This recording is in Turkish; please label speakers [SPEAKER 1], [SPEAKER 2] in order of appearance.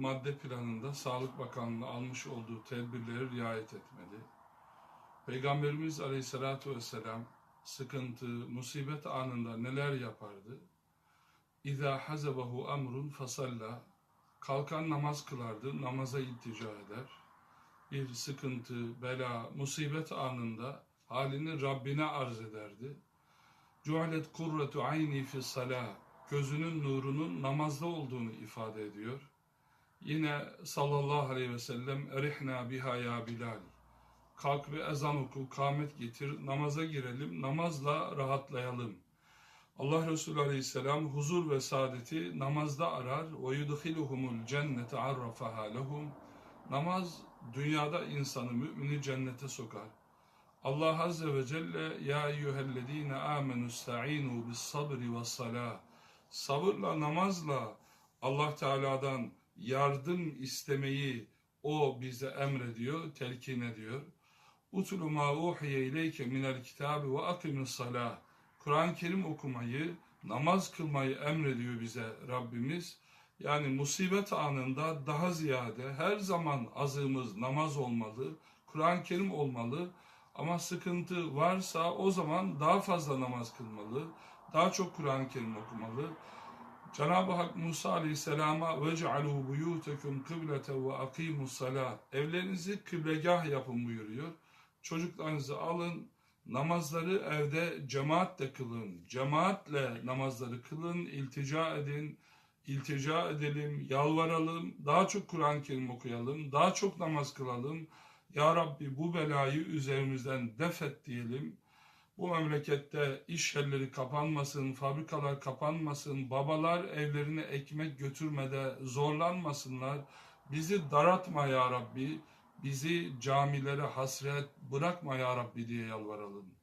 [SPEAKER 1] madde planında Sağlık Bakanlığı almış olduğu tedbirleri riayet etmeli. Peygamberimiz Aleyhisselatü Vesselam sıkıntı, musibet anında neler yapardı? İza hazabahu amrun fasalla kalkan namaz kılardı, namaza iltica eder. Bir sıkıntı, bela, musibet anında halini Rabbine arz ederdi. Cualet kurretu ayni fi salah. Gözünün nurunun namazda olduğunu ifade ediyor. Yine sallallahu aleyhi ve sellem erihna biha ya Bilal. Kalk ve ezan oku, kâmet getir, namaza girelim, namazla rahatlayalım. Allah Resulü aleyhisselam huzur ve saadeti namazda arar. Ve yudhiluhumul cennete arrafaha lehum. Namaz dünyada insanı, mümini cennete sokar. Allah Azze ve Celle Ya eyyühellezine amenu sta'inu bis sabri ve salah Sabırla, namazla Allah Teala'dan yardım istemeyi o bize emrediyor, telkin ediyor. Utlu ma uhiye ileyke minel kitabi ve akimis salah Kur'an-ı Kerim okumayı, namaz kılmayı emrediyor bize Rabbimiz. Yani musibet anında daha ziyade her zaman azığımız namaz olmalı, Kur'an-ı Kerim olmalı. Ama sıkıntı varsa o zaman daha fazla namaz kılmalı, daha çok Kur'an-ı Kerim okumalı. Cenab-ı Hak Musa Aleyhisselam'a وَجْعَلُوا بُيُوتَكُمْ قِبْلَةً وَاَقِيمُوا الصَّلَاةِ Evlerinizi kıblegah yapın buyuruyor. Çocuklarınızı alın, namazları evde cemaatle kılın. Cemaatle namazları kılın, iltica edin, iltica edelim, yalvaralım, daha çok Kur'an-ı Kerim okuyalım, daha çok namaz kılalım. Ya Rabbi bu belayı üzerimizden def et diyelim. Bu memlekette iş yerleri kapanmasın, fabrikalar kapanmasın, babalar evlerine ekmek götürmede zorlanmasınlar. Bizi daratma ya Rabbi, bizi camilere hasret bırakma ya Rabbi diye yalvaralım.